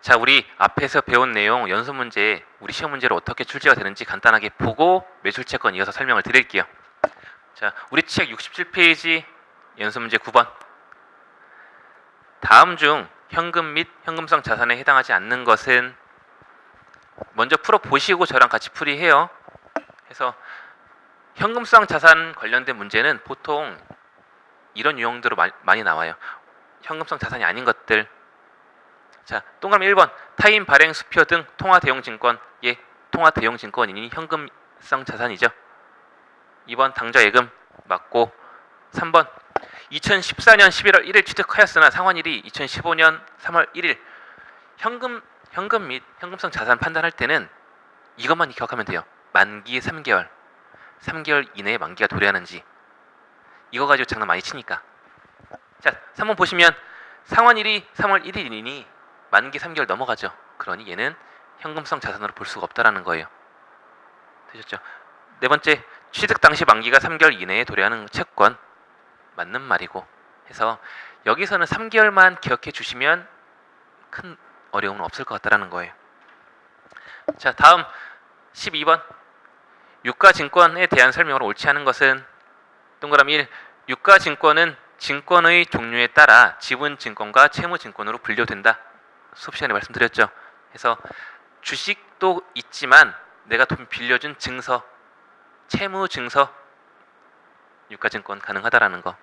자, 우리 앞에서 배운 내용 연습 문제, 우리 시험 문제로 어떻게 출제가 되는지 간단하게 보고 매출 채권 이어서 설명을 드릴게요. 자, 우리 책 67페이지 연습 문제 9번. 다음 중 현금 및 현금성 자산에 해당하지 않는 것은 먼저 풀어 보시고 저랑 같이 풀이해요. 해서 현금성 자산 관련된 문제는 보통 이런 유형들로 마- 많이 나와요. 현금성 자산이 아닌 것들. 자, 동그라미 1번 타인 발행 수표 등 통화 대용 증권. 예, 통화 대용 증권이니 현금성 자산이죠. 2번 당좌 예금 맞고 3번 2014년 11월 1일 취득하였으나 상환일이 2015년 3월 1일 현금 현금 및 현금성 자산 판단할 때는 이것만 기억하면 돼요. 만기 3개월. 3개월 이내에 만기가 도래하는지 이거 가지고 장난 많이 치니까 자 3번 보시면 상환일이 3월 1일이니 만기 3개월 넘어가죠. 그러니 얘는 현금성 자산으로 볼 수가 없다라는 거예요. 되셨죠? 네 번째 취득 당시 만기가 3개월 이내에 도래하는 채권. 맞는 말이고. 해서 여기서는 3개월만 기억해 주시면 큰 어려움은 없을 것 같다라는 거예요. 자 다음 12번. 유가증권에 대한 설명을 옳지 않은 것은 동그라미 1. 유가증권은 증권의 종류에 따라 지분증권과 채무증권으로 분류된다. 수업 시간에 말씀드렸죠. 그래서 주식도 있지만 내가 돈 빌려준 증서, 채무 증서, 유가증권 가능하다라는 거.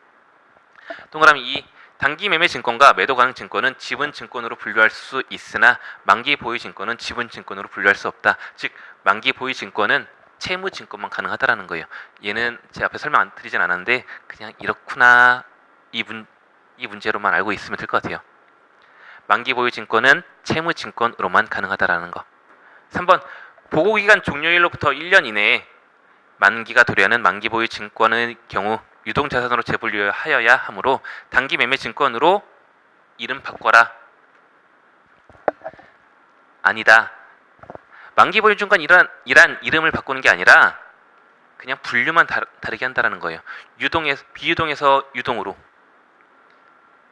동그라미 2. 단기 매매 증권과 매도 가능 증권은 지분 증권으로 분류할 수 있으나 만기 보유 증권은 지분 증권으로 분류할 수 없다. 즉 만기 보유 증권은 채무 증권만 가능하다라는 거예요. 얘는 제 앞에 설명 안 드리진 않았는데 그냥 이렇구나 이, 문, 이 문제로만 알고 있으면 될 것 같아요. 만기 보유 증권은 채무 증권으로만 가능하다라는 거. 3번 보고 기간 종료일로부터 1년 이내에 만기가 도래하는 만기 보유 증권의 경우 유동 자산으로 재분류하여야 하므로 단기 매매 증권으로 이름 바꿔라. 아니다. 만기 보유 증권 이란, 이란 이름을 바꾸는 게 아니라 그냥 분류만 다, 다르게 한다라는 거예요. 유동에서 비유동에서 유동으로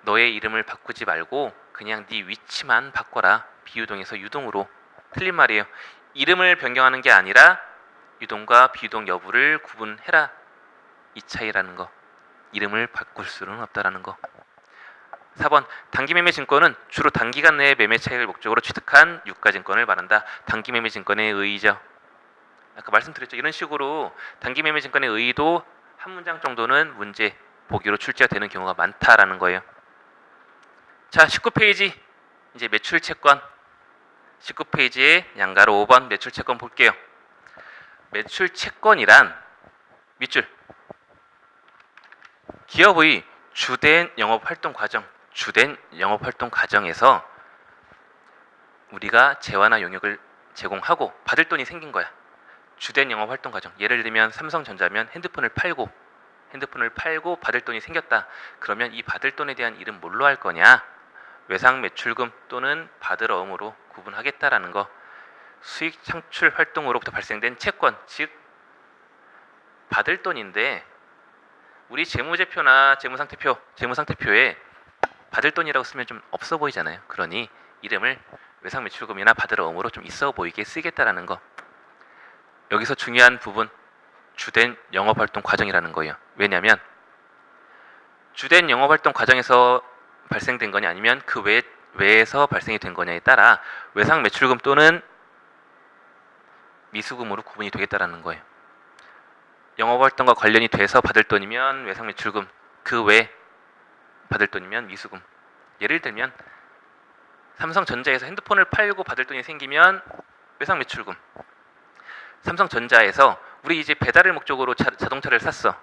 너의 이름을 바꾸지 말고 그냥 네 위치만 바꿔라. 비유동에서 유동으로 틀린 말이에요. 이름을 변경하는 게 아니라 유동과 비유동 여부를 구분해라. 이 차이라는 거. 이름을 바꿀 수는 없다라는 거. 4번 단기 매매 증권은 주로 단기간 내에 매매 차익을 목적으로 취득한 유가 증권을 말한다. 단기 매매 증권의 의의죠. 아까 말씀드렸죠. 이런 식으로 단기 매매 증권의 의의도 한 문장 정도는 문제 보기로 출제가 되는 경우가 많다라는 거예요. 자, 19페이지 이제 매출 채권 19페이지에 양가로 5번 매출 채권 볼게요. 매출 채권이란 밑줄 기업의 주된 영업 활동 과정, 주된 영업 활동 과정에서 우리가 재화나 용역을 제공하고 받을 돈이 생긴 거야. 주된 영업 활동 과정. 예를 들면 삼성전자면 핸드폰을 팔고 핸드폰을 팔고 받을 돈이 생겼다. 그러면 이 받을 돈에 대한 일은 뭘로 할 거냐? 외상 매출금 또는 받으러움으로 구분하겠다라는 거. 수익 창출 활동으로부터 발생된 채권, 즉 받을 돈인데 우리 재무제표나 재무상태표, 재무상태표에 받을 돈이라고 쓰면 좀 없어 보이잖아요. 그러니 이름을 외상 매출금이나 받으러움으로 좀 있어 보이게 쓰겠다라는 거. 여기서 중요한 부분 주된 영업활동 과정이라는 거예요. 왜냐하면 주된 영업활동 과정에서 발생된 거냐 아니면 그 외, 외에서 발생이 된 거냐에 따라 외상 매출금 또는 미수금으로 구분이 되겠다라는 거예요. 영업활동과 관련이 돼서 받을 돈이면 외상 매출금 그 외 받을 돈이면 미수금. 예를 들면 삼성전자에서 핸드폰을 팔고 받을 돈이 생기면 외상 매출금. 삼성전자에서 우리 이제 배달을 목적으로 자, 자동차를 샀어.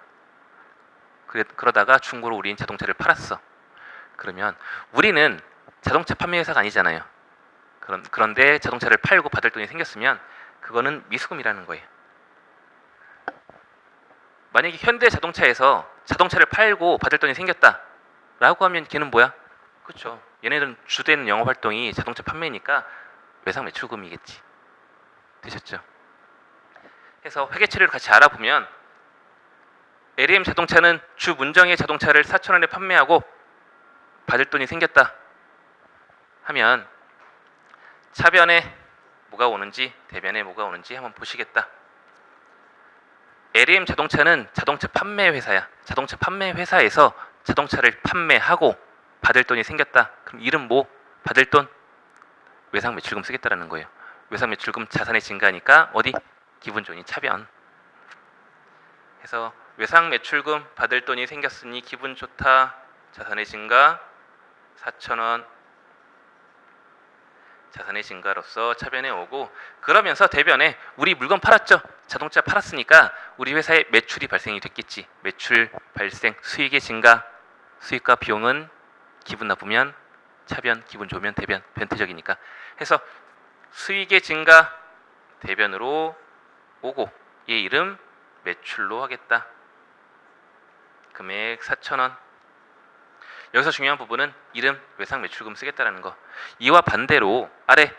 그래, 그러다가 중고로 우리는 자동차를 팔았어 그러면 우리는 자동차 판매 회사가 아니잖아요 그런, 그런데 자동차를 팔고 받을 돈이 생겼으면 그거는 미수금이라는 거예요 만약에 현대 자동차에서 자동차를 팔고 받을 돈이 생겼다라고 하면 걔는 뭐야? 그렇죠. 얘네들은 주된 영업 활동이 자동차 판매니까 외상 매출금이겠지. 되셨죠? 해서 회계처리를 같이 알아보면 LM 자동차는 주 문정의 자동차를 4천 원에 판매하고 받을 돈이 생겼다 하면 차변에 뭐가 오는지 대변에 뭐가 오는지 한번 보시겠다. LM 자동차는 자동차 판매 회사야. 자동차 판매 회사에서 자동차를 판매하고 받을 돈이 생겼다. 그럼 이름 뭐? 받을 돈 외상 매출금 쓰겠다라는 거예요. 외상 매출금 자산의 증가니까 어디 기분 좋으니 차변. 해서 외상 매출금 받을 돈이 생겼으니 기분 좋다. 자산의 증가 4천 원. 자산의 증가로서 차변에 오고 그러면서 대변에 우리 물건 팔았죠. 자동차 팔았으니까 우리 회사에 매출이 발생이 됐겠지. 매출 발생, 수익의 증가, 수익과 비용은 기분 나쁘면 차변, 기분 좋으면 대변, 변태적이니까. 해서 수익의 증가 대변으로 오고 얘 이름 매출로 하겠다. 금액 4,000원. 여기서 중요한 부분은 이름 외상 매출금 쓰겠다라는 거. 이와 반대로 아래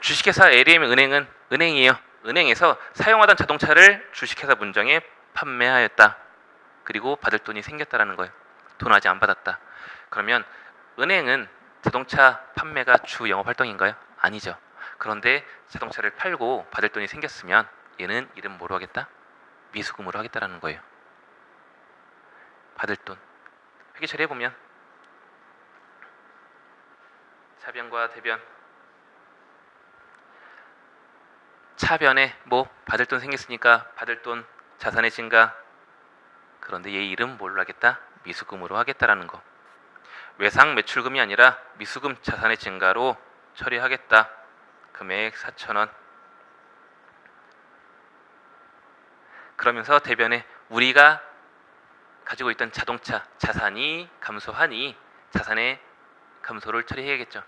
주식회사 LM 은행은 은행이에요. 은행에서 사용하던 자동차를 주식회사 문정에 판매하였다. 그리고 받을 돈이 생겼다라는 거예요. 돈 아직 안 받았다. 그러면 은행은 자동차 판매가 주 영업 활동인가요? 아니죠. 그런데 자동차를 팔고 받을 돈이 생겼으면 얘는 이름 뭐로 하겠다? 미수금으로 하겠다라는 거예요. 받을 돈. 회계 처리해 보면 차변과 대변. 차변에 뭐 받을 돈 생겼으니까 받을 돈 자산의 증가. 그런데 얘 이름 뭘로 하겠다? 미수금으로 하겠다라는 거. 외상 매출금이 아니라 미수금 자산의 증가로 처리하겠다. 금액 4천원. 그러면서 대변에 우리가 가지고 있던 자동차 자산이 감소하니 자산의 감소를 처리해야겠죠.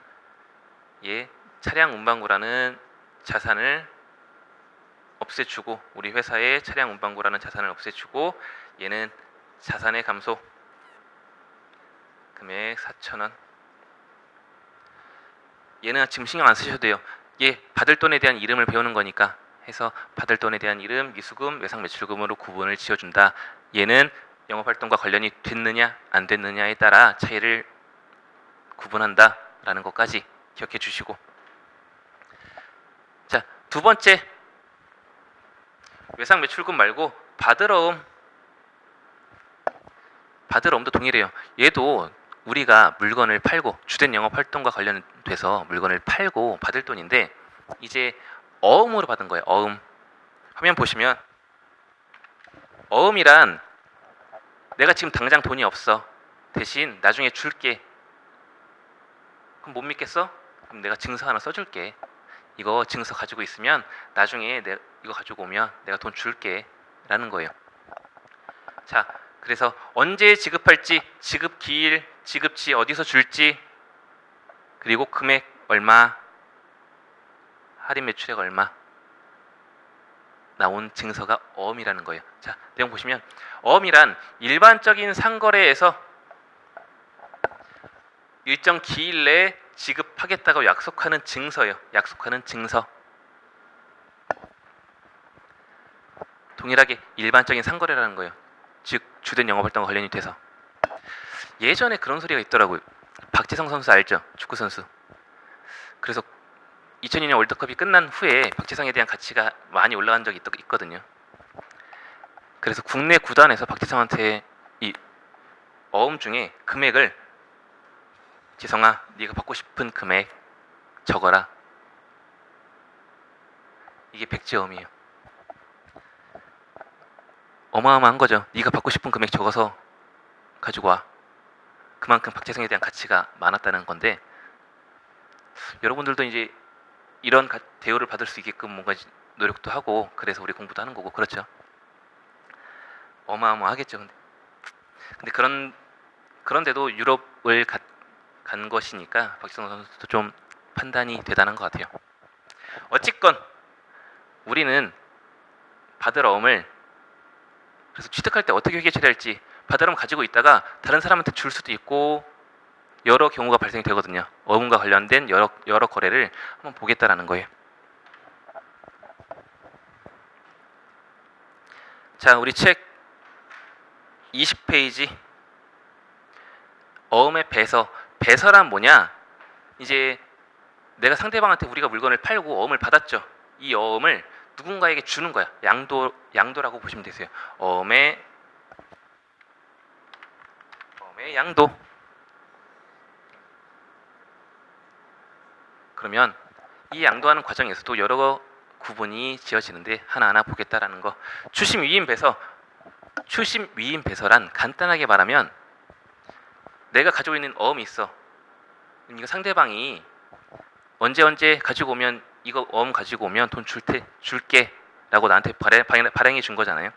예, 차량 운반구라는 자산을 없애주고 우리 회사의 차량 운반구라는 자산을 없애주고 얘는 자산의 감소 금액 4천원 얘는 지금 신경 안 쓰셔도 돼요. 얘 받을 돈에 대한 이름을 배우는 거니까 해서 받을 돈에 대한 이름 미수금 외상 매출금으로 구분을 지어준다. 얘는 영업 활동과 관련이 됐느냐 안 됐느냐에 따라 차이를 구분한다라는 것까지 기억해 주시고. 자 두 번째. 외상 매출금 말고 받으러움. 받으러움도 동일해요. 얘도 우리가 물건을 팔고 주된 영업 활동과 관련돼서 물건을 팔고 받을 돈인데 이제 어음으로 받은 거예요. 어음. 화면 보시면 어음이란 내가 지금 당장 돈이 없어. 대신 나중에 줄게 그럼 못 믿겠어? 그럼 내가 증서 하나 써줄게. 이거 증서 가지고 있으면 나중에 내 이거 가지고 오면 내가 돈 줄게 라는 거예요. 자, 그래서 언제 지급할지, 지급 기일, 지급지 어디서 줄지, 그리고 금액 얼마, 할인 매출액 얼마 나온 증서가 어음이라는 거예요. 자, 내용 보시면 어음이란 일반적인 상거래에서 일정 기일 내에 지급하겠다고 약속하는 증서예요. 약속하는 증서. 동일하게 일반적인 상거래라는 거예요. 즉 주된 영업활동과 관련이 돼서 예전에 그런 소리가 있더라고요. 박지성 선수 알죠? 축구 선수. 그래서 2002년 월드컵이 끝난 후에 박지성에 대한 가치가 많이 올라간 적이 있, 있거든요. 그래서 국내 구단에서 박지성한테 이 어음 중에 금액을 지성아, 네가 받고 싶은 금액 적어라. 이게 백지어음이에요. 어마어마한 거죠. 네가 받고 싶은 금액 적어서 가지고 와. 그만큼 박재성에 대한 가치가 많았다는 건데 여러분들도 이제 이런 가- 대우를 받을 수 있게끔 뭔가 노력도 하고 그래서 우리 공부도 하는 거고 그렇죠. 어마어마하겠죠. 근데, 근데 그런 그런데도 유럽을 가, 간 것이니까 박지성 선수도 좀 판단이 대단한 것 같아요. 어찌건 우리는 받으러움을 그래서 취득할 때 어떻게 회계 처리할지 받으러움 가지고 있다가 다른 사람한테 줄 수도 있고 여러 경우가 발생이 되거든요. 어음과 관련된 여러 여러 거래를 한번 보겠다라는 거예요. 자, 우리 책 20페이지 어음의 배서 배서란 뭐냐? 이제 내가 상대방한테 우리가 물건을 팔고 어음을 받았죠. 이 어음을 누군가에게 주는 거야. 양도 양도라고 보시면 되세요. 어음의 어음의 양도. 그러면 이 양도하는 과정에서도 여러 구분이 지어지는데 하나하나 보겠다라는 거. 추심 위임 배서 추심 위임 배서란 간단하게 말하면 내가 가지고 있는 어음이 있어. 이거 상대방이 언제 언제 가지고 오면 이거 어음 가지고 오면 돈 줄 테 줄게라고 나한테 발행, 발행, 발행 해 준 거잖아요.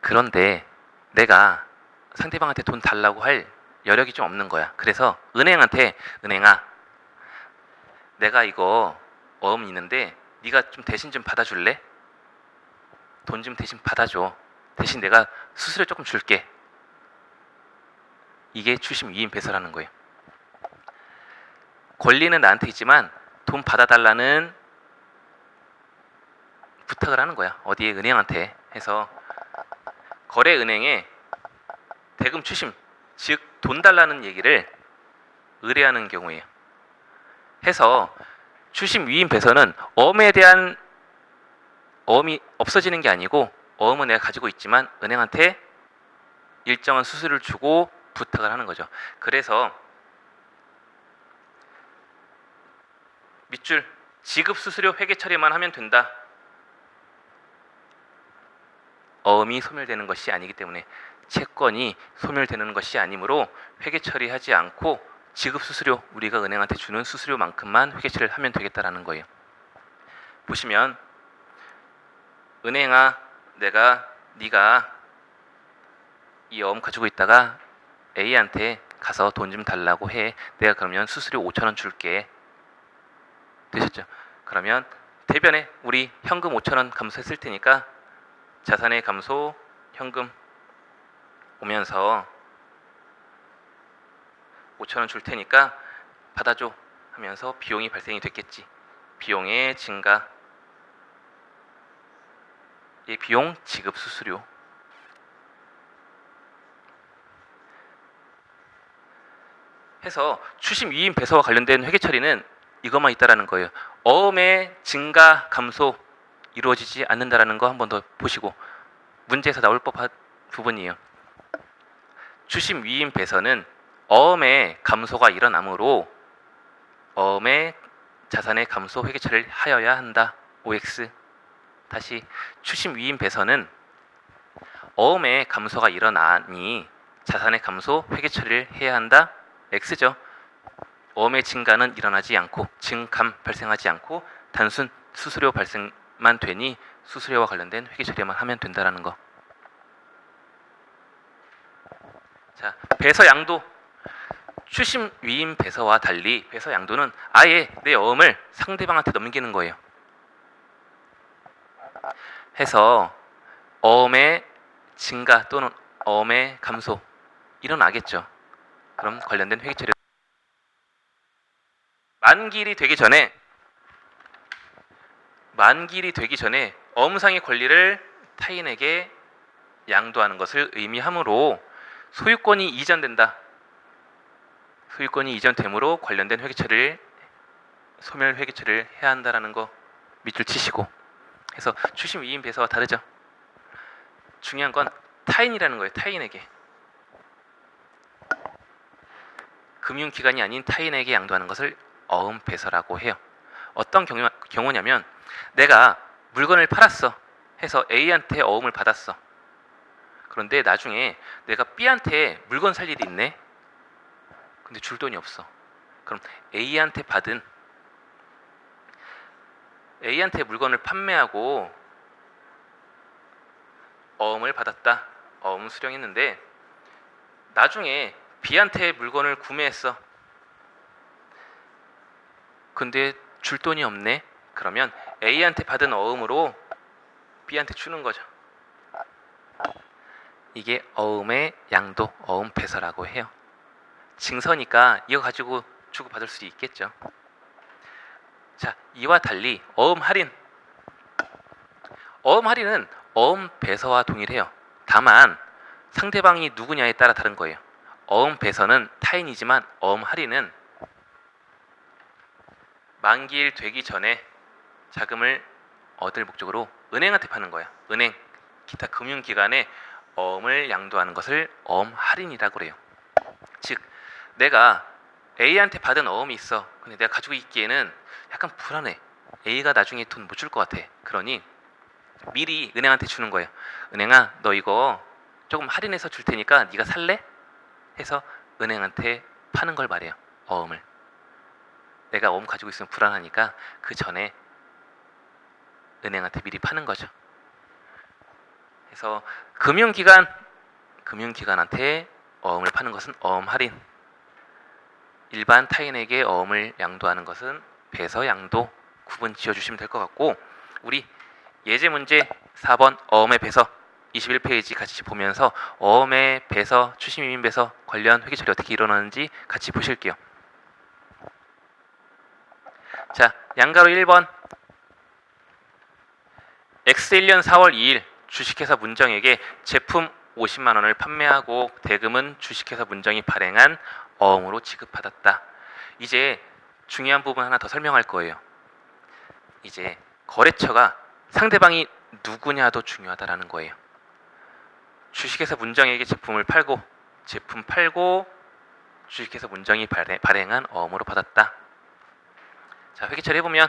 그런데 내가 상대방한테 돈 달라고 할 여력이 좀 없는 거야. 그래서 은행한테 은행아 내가 이거 어음 있는데 네가 좀 대신 좀 받아줄래? 돈 좀 대신 받아줘. 대신 내가 수수료 조금 줄게. 이게 추심 위임 배설하는 거예요. 권리는 나한테 있지만 돈 받아달라는 부탁을 하는 거야. 어디에 은행한테 해서 거래 은행에 대금 추심 즉 돈 달라는 얘기를 의뢰하는 경우에요. 해서 추심 위임 배서는 어음에 대한 어음이 없어지는 게 아니고 어음은 내가 가지고 있지만 은행한테 일정한 수수료를 주고 부탁을 하는 거죠. 그래서 밑줄 지급 수수료 회계 처리만 하면 된다. 어음이 소멸되는 것이 아니기 때문에 채권이 소멸되는 것이 아니므로 회계 처리하지 않고 지급 수수료 우리가 은행한테 주는 수수료만큼만 회계 처리를 하면 되겠다라는 거예요. 보시면 은행아 내가 네가 이 어음 가지고 있다가 A한테 가서 돈 좀 달라고 해. 내가 그러면 수수료 5천 원 줄게. 되셨죠? 그러면 대변에 우리 현금 5천 원 감소했을 테니까 자산의 감소 현금 오면서 5천 원 줄 테니까 받아줘 하면서 비용이 발생이 됐겠지. 비용의 증가. 이 비용 지급 수수료. 해서 추심 위임 배서와 관련된 회계 처리는 이것만 있다라는 거예요. 어음의 증가 감소 이루어지지 않는다라는 거 한 번 더 보시고 문제에서 나올 법한 부분이에요. 추심 위임 배서는 어음의 감소가 일어나므로 어음의 자산의 감소 회계 처리를 하여야 한다. OX 다시 추심 위임 배서는 어음의 감소가 일어나니 자산의 감소 회계 처리를 해야 한다. X죠. 어음의 증가는 일어나지 않고 증감 발생하지 않고 단순 수수료 발생만 되니 수수료와 관련된 회계 처리만 하면 된다라는 거. 자, 배서 양도 추심 위임 배서와 달리 배서 양도는 아예 내 어음을 상대방한테 넘기는 거예요. 해서 어음의 증가 또는 어음의 감소 일어나겠죠. 그럼 관련된 회계 처리 만기일이 되기 전에 만기일이 되기 전에 어음상의 권리를 타인에게 양도하는 것을 의미하므로 소유권이 이전된다. 소유권이 이전되므로 관련된 회계 처리를 소멸 회계 처리를 해야 한다라는 거 밑줄 치시고 해서 추심 위임 배서와 다르죠. 중요한 건 타인이라는 거예요. 타인에게 금융기관이 아닌 타인에게 양도하는 것을 어음 배서라고 해요. 어떤 경우, 경우냐면 내가 물건을 팔았어 해서 A한테 어음을 받았어. 그런데 나중에 내가 B한테 물건 살 일이 있네. 근데 줄 돈이 없어. 그럼 A한테 받은 A한테 물건을 판매하고 어음을 받았다. 어음 수령했는데 나중에 B한테 물건을 구매했어. 근데 줄 돈이 없네. 그러면 A한테 받은 어음으로 B한테 주는 거죠. 이게 어음의 양도, 어음 배서라고 해요. 증서니까 이거 가지고 주고 받을 수 있겠죠. 자, 이와 달리 어음 할인. 어음 할인은 어음 배서와 동일해요. 다만 상대방이 누구냐에 따라 다른 거예요. 어음 배서는 타인이지만 어음 할인은 만기일 되기 전에 자금을 얻을 목적으로 은행한테 파는 거야. 은행, 기타 금융기관에 어음을 양도하는 것을 어음 할인이라고 그래요. 즉, 내가 A한테 받은 어음이 있어. 근데 내가 가지고 있기에는 약간 불안해. A가 나중에 돈 못 줄 것 같아. 그러니 미리 은행한테 주는 거예요. 은행아, 너 이거 조금 할인해서 줄 테니까 네가 살래? 해서 은행한테 파는 걸 말해요. 어음을. 내가 어음 가지고 있으면 불안하니까 그 전에 은행한테 미리 파는 거죠. 그래서 금융기관 금융기관한테 어음을 파는 것은 어음 할인. 일반 타인에게 어음을 양도하는 것은 배서 양도 구분 지어 주시면 될 것 같고 우리 예제 문제 4번 어음의 배서 21페이지 같이 보면서 어음의 배서 추심 이민 배서 관련 회계 처리 어떻게 일어나는지 같이 보실게요. 자, 양가로 1번 X1년 4월 2일 주식회사 문정에게 제품 50만 원을 판매하고 대금은 주식회사 문정이 발행한 어음으로 지급받았다. 이제 중요한 부분 하나 더 설명할 거예요. 이제 거래처가 상대방이 누구냐도 중요하다라는 거예요. 주식회사 문정에게 제품을 팔고 제품 팔고 주식회사 문정이 발행, 발행 한 어음으로 받았다. 자, 회계 처리 해보면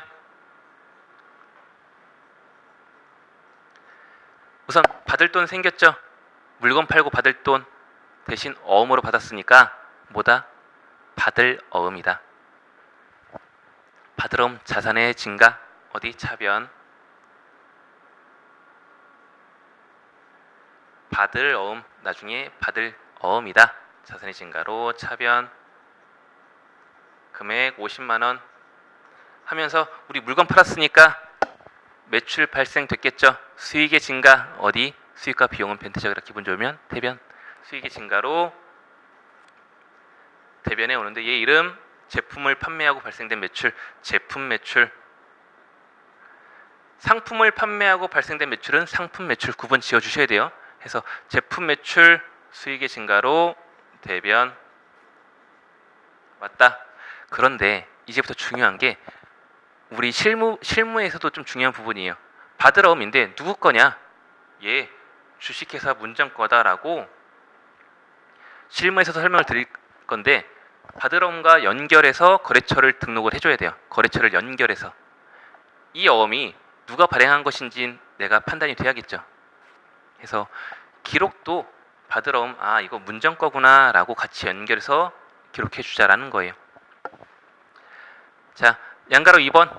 우선 받을 돈 생겼죠. 물건 팔고 받을 돈 대신 어음으로 받았으니까 뭐다? 받을 어음이다. 받을 어음 자산의 증가 어디 차변 받을 어음 나중에 받을 어음이다. 자산의 증가로 차변 금액 50만 원 하면서 우리 물건 팔았으니까 매출 발생됐겠죠. 수익의 증가 어디? 수익과 비용은 변태적이라 기분 좋으면 대변 수익의 증가로 대변에 오는데 얘 이름 제품을 판매하고 발생된 매출 제품 매출 상품을 판매하고 발생된 매출은 상품 매출 구분 지어 주셔야 돼요. 해서 제품 매출 수익의 증가로 대변 맞다. 그런데 이제부터 중요한 게 우리 실무 실무에서도 좀 중요한 부분이에요. 받으러옴인데 누구 거냐? 얘 주식회사 문정 거다라고 실무에서도 설명을 드릴 건데 받으러옴과 연결해서 거래처를 등록을 해줘야 돼요. 거래처를 연결해서 이 어음이 누가 발행한 것인지 내가 판단이 돼야겠죠. 그래서 기록도 받으러 옴 아 이거 문정 거구나 라고 같이 연결해서 기록해 주자라는 거예요. 자 양가로 2번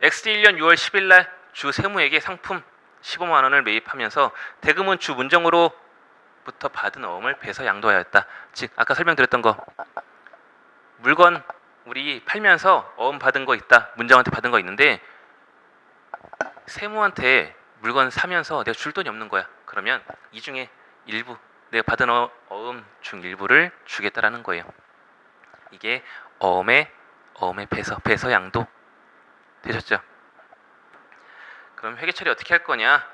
X1년 6월 10일 날 주 세무에게 상품 15만 원을 매입하면서 대금은 주 문정으로부터 받은 어음을 배서 양도하였다. 즉 아까 설명드렸던 거 물건 우리 팔면서 어음 받은 거 있다. 문정한테 받은 거 있는데 세무한테 물건 사면서 내가 줄 돈이 없는 거야. 그러면 이 중에 일부 내가 받은 어, 어음 중 일부를 주겠다라는 거예요. 이게 어음의 어음의 배서 배서 양도 되셨죠? 그럼 회계 처리 어떻게 할 거냐?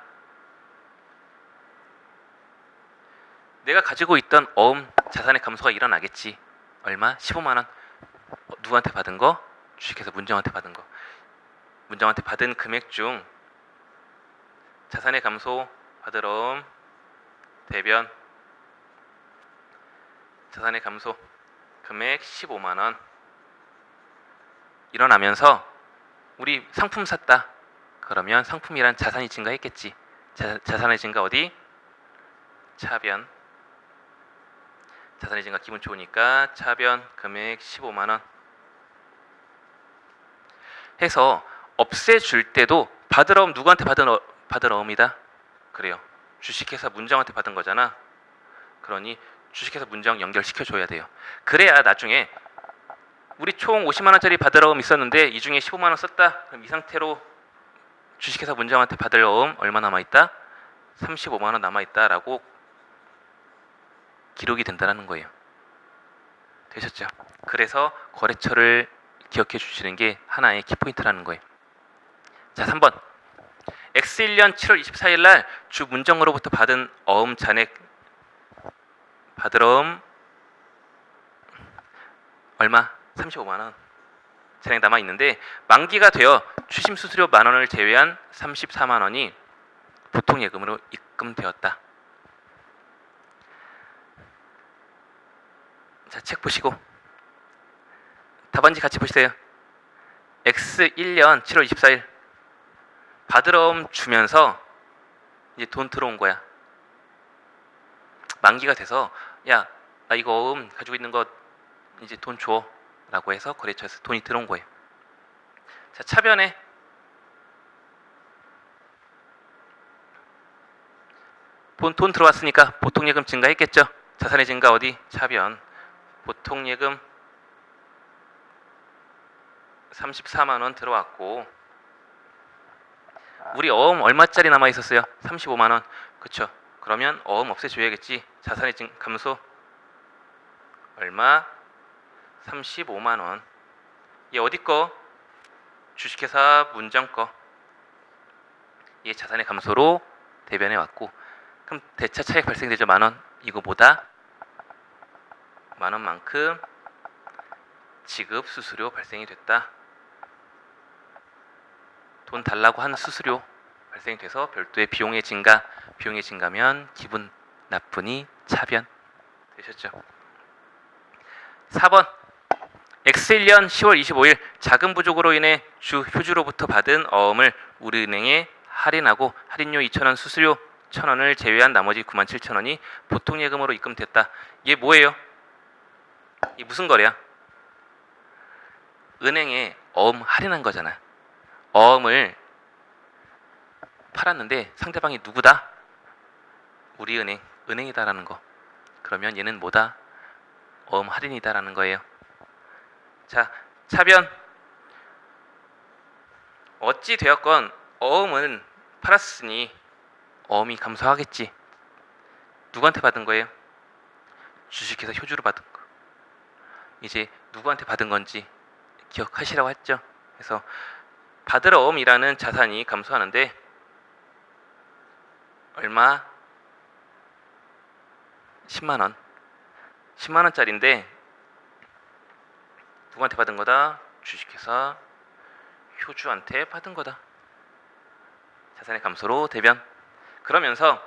내가 가지고 있던 어음 자산의 감소가 일어나겠지. 얼마? 15만 원. 어, 누구한테 받은 거? 주식회사 문정한테 받은 거. 문정한테 받은 금액 중 자산의 감소 옴 대변 자산의 감소 금액 15만 원 일어나면서 우리 상품 샀다. 그러면 상품이란 자산이 증가했겠지. 자, 자산의 증가 어디? 차변. 자산의 증가 기분 좋으니까 차변 금액 15만 원. 해서 없애줄 때도 받으러 옴 누구한테 받은 어, 받으러 옴이다. 그래요. 주식회사 문정한테 받은 거잖아. 그러니 주식회사 문정 연결시켜 줘야 돼요. 그래야 나중에 우리 총 50만 원짜리 받으러 옴 있었는데 이 중에 15만 원 썼다. 그럼 이 상태로 주식회사 문정한테 받을 어음 얼마 남아 있다? 35만 원 남아 있다라고 기록이 된다는 거예요. 되셨죠? 그래서 거래처를 기억해 주시는 게 하나의 키포인트라는 거예요. 자, 3번. X1년 7월 24일 날 주 문정으로부터 받은 어음 잔액 받을 어음 얼마? 35만 원. 잔액 남아 있는데 만기가 되어 추심 수수료 만 원을 제외한 34만 원이 보통 예금으로 입금되었다. 자, 책 보시고 답안지 같이 보시세요. X 1년 7월 24일 옴 주면서 이제 돈 들어온 거야. 만기가 돼서 야, 나 이거 음 가지고 있는 거 이제 돈 줘. 라고 해서 거래처에서 돈이 들어온 거예요. 자, 차변에 돈, 돈 들어왔으니까 보통 예금 증가했겠죠. 자산의 증가 어디? 차변. 보통 예금 34만 원 들어왔고 우리 어음 얼마짜리 남아 있었어요? 35만 원. 그쵸? 그러면 어음 없애줘야겠지. 자산의 증 감소 얼마? 35만 원. 얘 어디 거? 주식회사 문정 거. 얘 자산의 감소로 대변해 왔고 그럼 대차 차익 발생되죠 만 원. 이거보다 만 원만큼 지급 수수료 발생이 됐다. 돈 달라고 하는 수수료 발생이 돼서 별도의 비용의 증가, 비용의 증가면 기분 나쁘니 차변 되셨죠? 4번 X1년 10월 25일 자금 부족으로 인해 주 효주로부터 받은 어음을 우리은행에 할인하고 할인료 2,000원 수수료 1,000원을 제외한 나머지 97,000원이 보통 예금으로 입금됐다. 이게 뭐예요? 이 무슨 거래야? 은행에 어음 할인한 거잖아. 어음을 팔았는데 상대방이 누구다? 우리 은행, 은행이다라는 거. 그러면 얘는 뭐다? 어음 할인이다라는 거예요. 자, 차변. 어찌 되었건 어음은 팔았으니 어음이 감소하겠지. 누구한테 받은 거예요? 주식회사 효주로 받은 거. 이제 누구한테 받은 건지 기억하시라고 했죠. 그래서 받으러 어음이라는 자산이 감소하는데 얼마? 10만 원. 10만 원짜리인데 누구한테 받은 거다? 주식회사 효주한테 받은 거다. 자산의 감소로 대변. 그러면서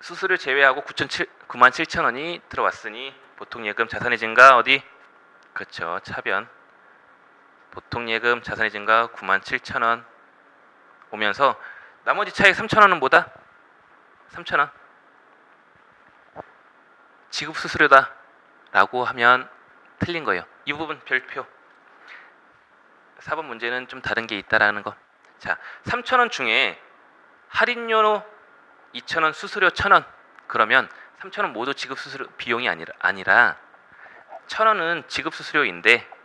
수수료 제외하고 9만 7천 원이 들어왔으니 보통 예금 자산의 증가 어디? 그렇죠. 차변. 보통 예금 자산의 증가 9만 7천 원 오면서 나머지 차익 3천 원은 뭐다? 3천 원. 지급 수수료다. 라고 하면 틀린 거예요. 이 부분 별표. 4번 문제는 좀 다른 게 있다라는 거. 자, 3,000원 중에 할인료로 2,000원, 수수료 1,000원. 그러면 3,000원 모두 지급 수수료 비용이 아니라 아니라 1,000원은 지급 수수료인데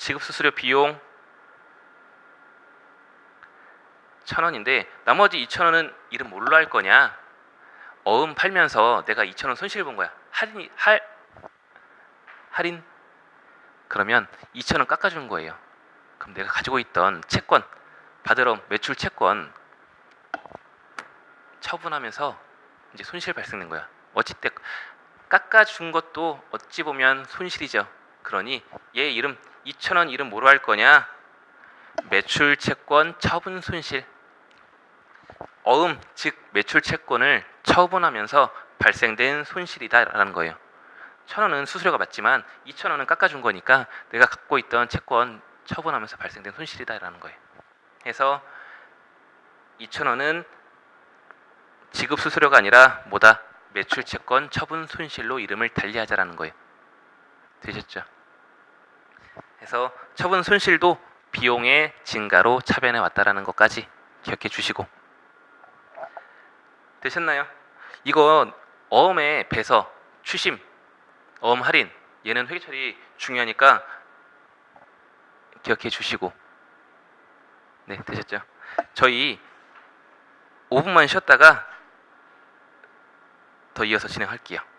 지급 수수료 비용 1,000원인데 나머지 2,000원은 이름 뭘로 할 거냐? 어음 팔면서 내가 2,000원 손실 본 거야. 할인이 할 할인 그러면 2,000원 깎아 주는 거예요. 그럼 내가 가지고 있던 채권 받으러 온 매출 채권 처분하면서 이제 손실 발생된 거야. 어찌됐 깎아 준 것도 어찌 보면 손실이죠. 그러니 얘 이름 2,000원 이름 뭐로 할 거냐? 매출 채권 처분 손실. 어음 즉 매출 채권을 처분하면서 발생된 손실이다라는 거예요. 천 원은 수수료가 맞지만 이천 원은 깎아준 거니까 내가 갖고 있던 채권 처분하면서 발생된 손실이다라는 거예요. 그래서 이천 원은 지급 수수료가 아니라 뭐다 매출 채권 처분 손실로 이름을 달리하자라는 거예요. 되셨죠? 그래서 처분 손실도 비용의 증가로 차변해 왔다라는 것까지 기억해 주시고 되셨나요? 이건 어음의 배서 추심 어음 할인 얘는 회계 처리 중요하니까 기억해 주시고 네 되셨죠? 저희 5분만 쉬었다가 더 이어서 진행할게요.